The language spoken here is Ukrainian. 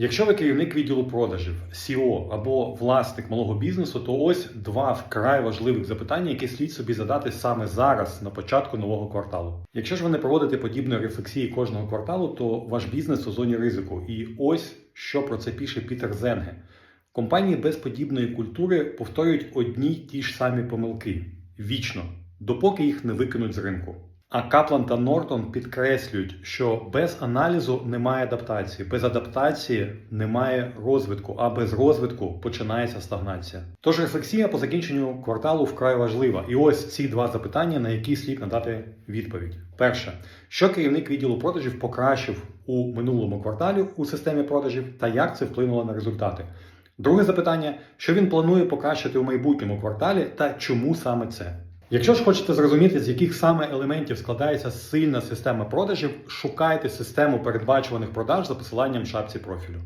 Якщо ви керівник відділу продажів, CEO або власник малого бізнесу, то ось два вкрай важливих запитання, які слід собі задати саме зараз, на початку нового кварталу. Якщо ж ви не проводите подібної рефлексії кожного кварталу, то ваш бізнес у зоні ризику. І ось що про це пише Пітер Зенге. Компанії без подібної культури повторюють одні й ті ж самі помилки вічно, допоки їх не викинуть з ринку. А Каплан та Нортон підкреслюють, що без аналізу немає адаптації, без адаптації немає розвитку, а без розвитку починається стагнація. Тож рефлексія по закінченню кварталу вкрай важлива. І ось ці два запитання, на які слід надати відповідь. Перше, що керівник відділу продажів покращив у минулому кварталі у системі продажів, та як це вплинуло на результати. Друге запитання: що він планує покращити у майбутньому кварталі та чому саме це? Якщо ж хочете зрозуміти, з яких саме елементів складається сильна система продажів, шукайте систему передбачуваних продаж за посиланням в шапці профілю.